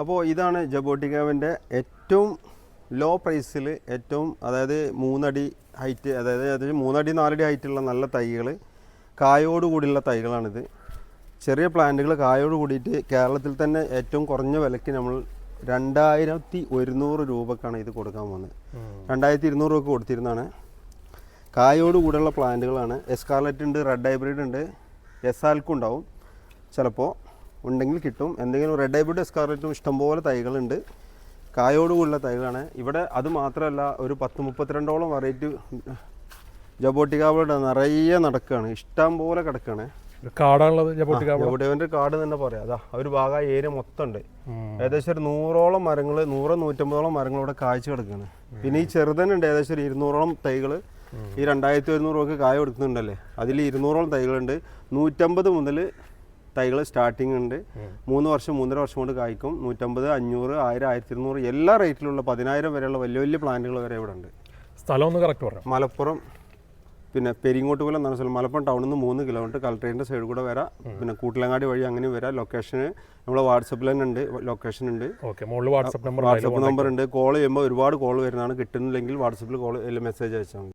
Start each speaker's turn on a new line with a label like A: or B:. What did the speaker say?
A: അപ്പോൾ ഇതാണ് ജബോട്ടിക്കാവിന്റെ ഏറ്റവും ലോ പ്രൈസിൽ ഏറ്റവും അതായത് മൂന്നടി ഹൈറ്റ് അതായത് ഏകദേശം മൂന്നടി നാലടി ഹൈറ്റുള്ള നല്ല തൈകൾ കായോട് കൂടിയുള്ള തൈകളാണിത്. ചെറിയ പ്ലാന്റുകൾ കായോട് കൂടിയിട്ട് കേരളത്തിൽ തന്നെ ഏറ്റവും കുറഞ്ഞ വിലയ്ക്ക് നമ്മൾ രണ്ടായിരത്തി ഒരുന്നൂറ് രൂപക്കാണ് ഇത് കൊടുക്കാൻ പോകുന്നത് രണ്ടായിരത്തി ഇരുന്നൂറ് രൂപ കൊടുത്തിരുന്നതാണ്. കായോട് കൂടെയുള്ള പ്ലാന്റുകളാണ് എസ്കാർലറ്റ് ഉണ്ട് റെഡ് ഹൈബ്രിഡ് ഉണ്ട് എസ് ആൽക്കും ഉണ്ടാവും. ചിലപ്പോൾ ഉണ്ടെങ്കിൽ കിട്ടും. എന്തെങ്കിലും റെഡ് ഹൈബ്രിഡ് എസ്കാർലറ്റും ഇഷ്ടംപോലെ തൈകളുണ്ട്. കായോട് കൂടിയുള്ള തൈകളാണ്. ഇവിടെ അത് മാത്രമല്ല ഒരു പത്ത് മുപ്പത്തിരണ്ടോളം വെറൈറ്റി ജബോട്ടിക്കാവളുടെ നിറയെ നടക്കുകയാണ്. ഇഷ്ടം പോലെ കിടക്കുകയാണ്
B: കാടാണുള്ളത്
A: ജബോട്ടിക്കാവിന്റെ കാട് തന്നെ പറയാം. അതാ ആ ഒരു ഭാഗം ആ ഏരിയ മൊത്തം ഉണ്ട് ഏകദേശം ഒരു നൂറോളം മരങ്ങൾ നൂറ് നൂറ്റമ്പതോളം മരങ്ങൾ ഇവിടെ കാഴ്ച കിടക്കുകയാണ്. പിന്നെ ഈ ചെറുതനുണ്ട് ഏകദേശം ഒരു ഇരുന്നൂറോളം തൈകൾ ഈ രണ്ടായിരത്തി ഒരുന്നൂറ് രൂപക്ക് കായ കൊടുക്കുന്നുണ്ടല്ലേ? അതിൽ ഇരുന്നൂറോളം തൈകളുണ്ട്. നൂറ്റമ്പത് മുതൽ തൈകൾ സ്റ്റാർട്ടിംഗ് ഉണ്ട്. മൂന്ന് വർഷം മൂന്നര വർഷം കൊണ്ട് കായ്ക്കും. നൂറ്റമ്പത് അഞ്ഞൂറ് ആയിരം ആയിരത്തി ഇരുന്നൂറ് എല്ലാ റേറ്റിലുള്ള പതിനായിരം വരെയുള്ള വലിയ വലിയ പ്ലാന്റുകൾ വരെ ഇവിടെ ഉണ്ട്.
B: സ്ഥലം ഒന്ന് കറക്റ്റ് പറയാം
A: മലപ്പുറം പിന്നെ പെരിങ്ങോട്ടുകുളം എന്നാണ് സ്ഥലം. മലപ്പുറം ടൗണിൽ നിന്ന് മൂന്ന് കിലോമീറ്റർ കളക്ടറേറ്റിന്റെ സൈഡിൽ കൂടെ വരാം. പിന്നെ കൂട്ടിലങ്ങാടി വഴി അങ്ങനെ വരാം. ലൊക്കേഷന് നമ്മളെ വാട്സപ്പിൽ തന്നെ ഉണ്ട്. ലൊക്കേഷൻ ഉണ്ട്. വാട്സപ്പ് നമ്പർ ഉണ്ട്. കോൾ ചെയ്യുമ്പോൾ ഒരുപാട് കോൾ വരുന്നതാണ്. കിട്ടുന്നില്ലെങ്കിൽ വാട്സപ്പിൽ കോൾ മെസ്സേജ് അയച്ചാൽ മതി.